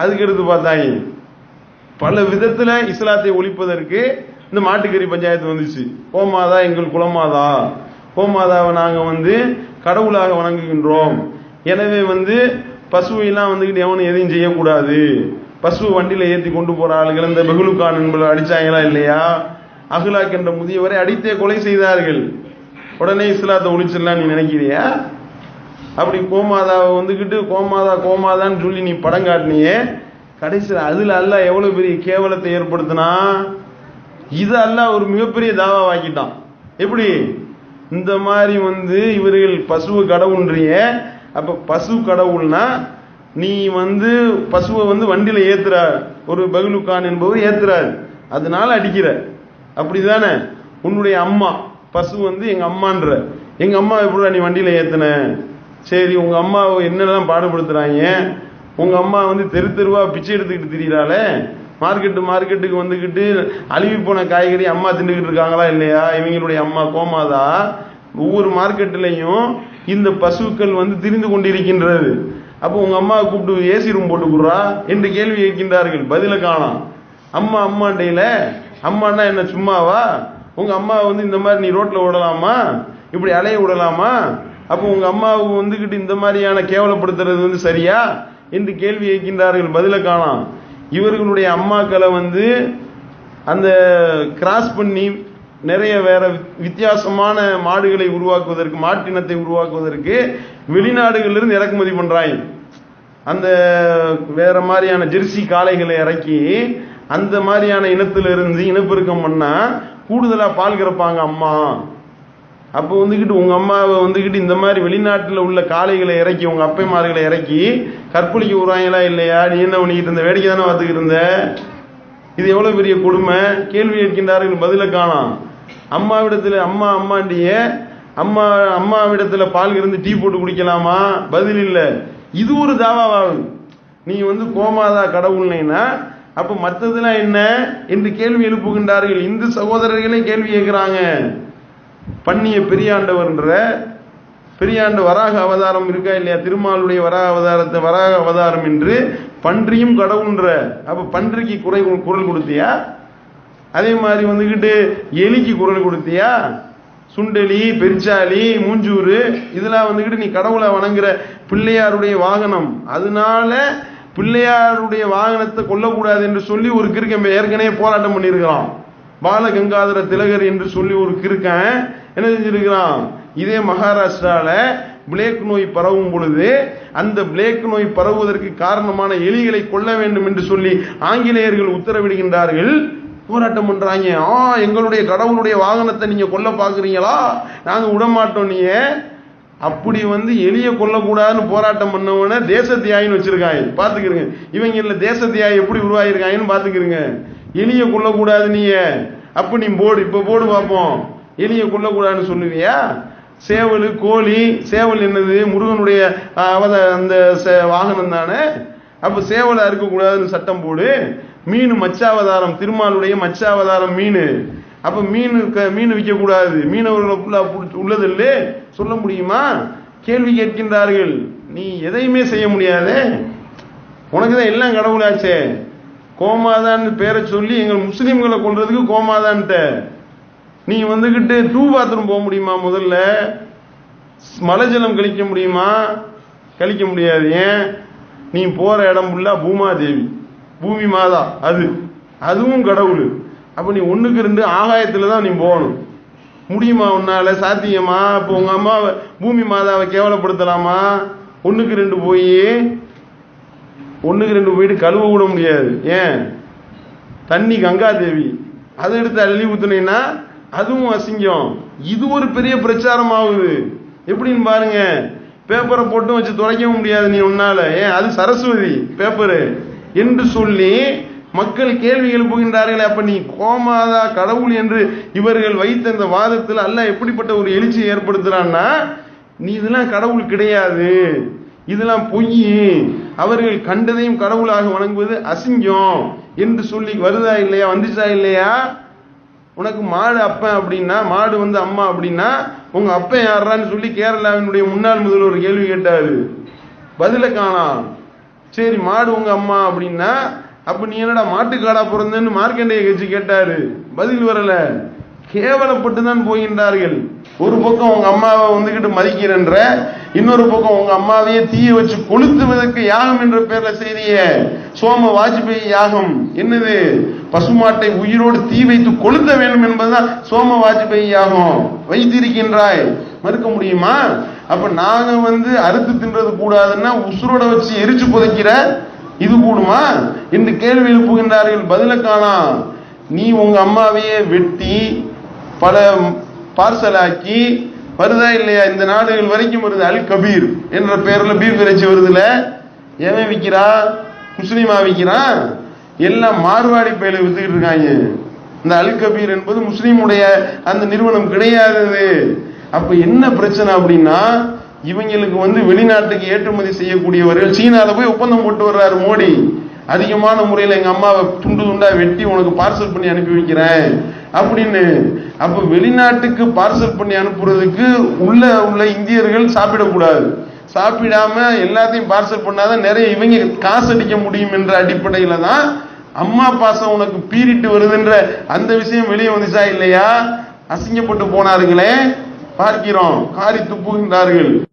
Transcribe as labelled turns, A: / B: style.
A: அதுக்கு எடுத்து பார்த்தாங்க பல விதத்துல இஸ்லாத்தை ஒழிப்பதற்கு இந்த மாட்டுக்கறி பஞ்சாயத்து வந்துச்சு. கோமாதா எங்கள் குலமாதா? கோமாதாவை நாங்கள் வந்து கடவுளாக வணங்குகின்றோம். எனவே வந்து பசுவையெல்லாம் வந்துக்கிட்டு எவனும் எதையும் செய்யக்கூடாது. பசு வண்டியில ஏற்றி கொண்டு போற ஆளுகள் இந்த பெகுலுக்கான் என்பதை அடிச்சாங்களா இல்லையா? அகுலாக் என்ற முதியவரை அடித்தே கொலை செய்தார்கள். உடனே இஸ்லாத்தை ஒழிச்சிடலாம் நீ நினைக்கிறியா? அப்படி கோமாதாவை வந்துக்கிட்டு கோமாதா கோமாதான்னு சொல்லி நீ படம் காட்டினியே கடைசியில் அதில் அல்ல எவ்வளோ பெரிய கேவலத்தை ஏற்படுத்தினா? இது அல்ல ஒரு மிகப்பெரிய தாவாவாக்கிட்டான். எப்படி? இந்த மாதிரி வந்து இவர்கள் பசுவை கடவுள்ன்றிய அப்போ பசு கடவுள்னா நீ வந்து பசுவை வந்து வண்டியில் ஏற்றுற ஒரு பகுலுக்கான் என்பவர் ஏற்றுறாரு அதனால அடிக்கிற. அப்படி தானே உன்னுடைய அம்மா பசு வந்து எங்கள் அம்மான்ற. எங்கள் அம்மா எப்படிடா நீ வண்டியில் ஏற்றுன சரி உங்கள் அம்மாவை என்னெல்லாம் பாடுபடுத்துகிறாங்க உங்கள் அம்மா வந்து தெரு தெருவாக பிச்சை எடுத்துக்கிட்டு திரியிறாளே? மார்க்கெட்டு மார்க்கெட்டுக்கு வந்துக்கிட்டு அழுகி போன காய்கறி அம்மா தின்னுக்கிட்டு இருக்காங்களா இல்லையா? இவங்களுடைய அம்மா கோமாதா? ஒவ்வொரு மார்க்கெட்லயும் இந்த பசுக்கள் வந்து திரிந்து கொண்டிருக்கின்றது. அப்போ உங்கள் அம்மாவை கூப்பிட்டு ஏசி ரூம் போட்டுக்குறா என்று கேள்வி கேட்கின்றார்கள். பதில காணாம். அம்மா அம்மாண்டையில் அம்மான்னா என்ன சும்மாவா? உங்கள் அம்மா வந்து இந்த மாதிரி நீ ரோட்டில் விடலாமா இப்படி அலைய விடலாமா? அப்போ உங்கள் அம்மாவை வந்துக்கிட்டு இந்த மாதிரியான கேவலப்படுத்துறது வந்து சரியா? என்று கேள்வி வைக்கின்றார்கள் பதில காணாம் இவர்களுடைய அம்மாக்களை வந்து அந்த கிராஸ் பண்ணி நிறைய வேற வித்தியாசமான மாடுகளை உருவாக்குவதற்கு மாட்டினத்தை உருவாக்குவதற்கு வெளிநாடுகளிலிருந்து இறக்குமதி பண்ணுறாய் அந்த வேற மாதிரியான ஜெர்சி காளைகளை இறக்கி அந்த மாதிரியான இனத்திலிருந்து இனப்பெருக்கம் பண்ணால் கூடுதலாக பால் கறப்பாங்க அம்மா. அப்போ வந்துக்கிட்டு உங்கள் அம்மாவை வந்துக்கிட்டு இந்த மாதிரி வெளிநாட்டில் உள்ள காளைகளை இறக்கி உங்கள் அப்பைமார்களை இறக்கி கற்பழிக்க விடுறாங்களா இல்லையா? நீ என்ன பண்ணிக்கிட்டு இருந்த? வேடிக்கை தானே பார்த்துக்கிட்டு இருந்த? இது எவ்வளோ பெரிய கொடுமை? கேள்வி கேட்கின்றார்கள் பதிலை காணோம். அம்மாவிடத்தில் அம்மா அம்மாண்டிய அம்மா அம்மாவிடத்தில் பால் இருந்து டீ போட்டு குடிக்கலாமா? பதில் இல்லை. இது ஒரு தாவாவாகும். நீ வந்து கோமாதா கடவுள்னா அப்போ மற்றதுலாம் என்ன? என்று கேள்வி எழுப்புகின்றார்கள். இந்து சகோதரர்களே கேள்வி கேட்குறாங்க. பண்ணிய பெரியாண்டவர்ன்ற பெரியாண்ட வராக அவதாரம் இருக்கா இல்லையா? திருமாலுடைய வராக அவதாரத்தை வராக அவதாரம் என்று பன்றியும் கடவுள்ன்ற அப்ப பன்றிக்கு குறை குரல் கொடுத்தியா? அதே மாதிரி வந்துக்கிட்டு எலிக்கு குரல் கொடுத்தியா? சுண்டெலி பெருச்சாலி மூஞ்சூறு இதெல்லாம் வந்துக்கிட்டு நீ கடவுளை வணங்குற பிள்ளையாருடைய வாகனம். அதனால பிள்ளையாருடைய வாகனத்தை கொல்லக்கூடாது என்று சொல்லி ஒரு கிருக்க ஏற்கனவே போராட்டம் பண்ணியிருக்கிறான். பாலகங்காதர திலகர் என்று சொல்லி ஒரு கிருக்கன் என்ன செஞ்சிருக்கிறான்? இதே மகாராஷ்டிரால பிளேக் நோய் பரவும் பொழுது அந்த பிளேக் நோய் பரவுவதற்கு காரணமான எலிகளை கொல்ல வேண்டும் என்று சொல்லி ஆங்கிலேயர்கள் உத்தரவிடுகின்றார்கள். போராட்டம் பண்றாங்க. ஆ எங்களுடைய கடவுளுடைய வாகனத்தை நீங்க கொல்ல பாக்குறீங்களா நாங்க விடமாட்டோம் நீங்க. அப்படி வந்து எளிய கொல்லக்கூடாதுன்னு போராட்டம் பண்ணவன தேச தியாயின்னு வச்சிருக்காங்க. பாத்துக்கிறங்க இவங்க இல்ல தேச தியாய் எப்படி உருவாயிருக்காங்கன்னு பாத்துக்கிறங்க எலியை கொல்லக்கூடாது நீ அப்ப நீ போடு இப்ப போடு பார்ப்போம் எலியை கொல்லக்கூடாதுன்னு சொல்லுவியா? சேவல் கோழி சேவல் என்னது? முருகனுடைய அவத அந்த சே- வாகனம் தானே? அப்ப சேவலை அறுக்கக்கூடாதுன்னு சட்டம் போடு. மீன் மச்சாவதாரம் திருமாலுடைய மச்சாவதாரம் மீன். அப்ப மீன் இருக்க மீன் விற்க கூடாது மீனவர்களுக்குள்ள அப்படி சொல்ல முடியுமா? கேள்வி கேட்கின்றார்கள். நீ எதையுமே செய்ய முடியாது. உனக்கு தான் எல்லாம் கடவுளாச்சே. கோமாதான்னு பேரை சொல்லி எங்கள் முஸ்லீம்களை கொண்டதுக்கு கோமாதான்ட்ட. நீ வந்துக்கிட்டு டூ பாத்ரூம் போக முடியுமா முதல்ல? மலை ஜலம் கழிக்க முடியுமா? கழிக்க முடியாது ஏன்? நீ போகிற இடம் ஃபுல்லாக பூமாதேவி. பூமி மாதா அது. அதுவும் கடவுள். அப்போ நீ ஒன்றுக்கு ரெண்டு ஆகாயத்தில் தான் நீ போகணும். முடியுமா உன்னால்? சாத்தியமா? இப்போ உங்கள் அம்மாவை பூமி மாதாவை கேவலப்படுத்தலாமா? ஒன்றுக்கு ரெண்டு போய் ஒன்றுக்கு ரெண்டு வீடு கழுவ விட முடியாது. ஏன்? தண்ணி கங்கா தேவி. அதை எடுத்து அள்ளி ஊற்றுனீங்கன்னா அதுவும் அசிங்கம். இது ஒரு பெரிய பிரச்சாரம் ஆகுது எப்படின்னு பாருங்க. பேப்பரை போட்டு வச்சு துடைக்கவும் முடியாது நீ உன்னால. ஏன்? அது சரஸ்வதி பேப்பரு. என்று சொல்லி மக்கள் கேள்வி எழுப்புகின்றார்களே அப்ப நீ கோமாதா கடவுள் என்று இவர்கள் வைத்த இந்த வாதத்தில் அல்ல எப்படிப்பட்ட ஒரு எழுச்சியை ஏற்படுத்துறான்னா நீ இதெல்லாம் கடவுள் கிடையாது. இதெல்லாம் பொய் அவர்கள் கண்டதையும் கடவுளாக வணங்குவது அசிங்கம். என்று சொல்லி வருதா இல்லையா வந்துச்சா இல்லையா? உனக்கு மாடு அப்பன் அப்படின்னா மாடு வந்து அம்மா அப்படின்னா உங்க அப்பன் யாரான்னு சொல்லி கேரளாவினுடைய முன்னாள் முதல்வர் கேள்வி கேட்டாரு. பதில காணாம். சரி மாடு உங்க அம்மா அப்படின்னா அப்ப நீ என்னடா மாட்டுக்காடா பிறந்தேன்னு மார்க்கண்டேய கட்சி கேட்டாரு. பதில் வரல. கேவலப்பட்டு தான் போகின்றார்கள். ஒரு பக்கம் உங்க அம்மாவை வந்துகிட்டு மதிக்கிறன்ற இன்னொரு பக்கம் உங்க அம்மாவையே தீய வச்சு கொளுத்துவதற்கு யாகம் என்ற பேர்ல செய்திய சோம வாஜ்பேயி யாகம். என்னது? பசுமாட்டை உயிரோடு தீ வைத்து கொளுத்த வேண்டும் என்பதுதான் சோம வாஜ்பேயி யாகம். வைத்திருக்கின்றாய். மறுக்க முடியுமா? அப்ப நாங்க வந்து அறுத்து தின்றது கூடாதுன்னா உசுரோட வச்சு எரிச்சு புதைக்கிற இது கூடுமா? என்று கேள்வி எழுப்புகின்றார்கள் பதில காணாம் நீ உங்க அம்மாவையே வெட்டி பல பார்சலாக்கி வருதா இல்லையா? இந்த நாடுகள் வரைக்கும் வருது அல் கபீர் என்ற பெயர்ல பீஃப் இறைச்சி வருதுல. ஏன் விற்கிறான் முஸ்லீமா விற்கிறான் எல்லாம் மார்வாடி பயில வித்துக்கிட்டு இருக்காங்க. இந்த அல் கபீர் என்பது முஸ்லீமுடைய அந்த நிறுவனம் கிடையாது அப்ப என்ன பிரச்சனை அப்படின்னா இவங்களுக்கு வந்து வெளிநாட்டுக்கு ஏற்றுமதி செய்யக்கூடியவர்கள் சீனால போய் ஒப்பந்தம் போட்டு வர்றாரு மோடி. அதிகமான முறையில் எங்க அம்மாவை துண்டு துண்டா வெட்டி உனக்கு பார்சல் பண்ணி அனுப்பி வைக்கிறேன் அப்படின்னு அப்ப வெளிநாட்டுக்கு பார்சல் பண்ணி அனுப்புறதுக்கு உள்ள உள்ள இந்தியர்கள் சாப்பிடக்கூடாது. சாப்பிடாம எல்லாத்தையும் பார்சல் பண்ணாதான் நிறைய இவங்க காசு அடிக்க முடியும் என்ற அடிப்படையில தான் அம்மா பாசம் உனக்கு பீரிட்டு வருதுன்ற அந்த விஷயம் வெளியே வந்துச்சா இல்லையா? அசிங்கப்பட்டு போனார்களே. பார்க்கிறோம். காரி துப்புகின்றார்கள்.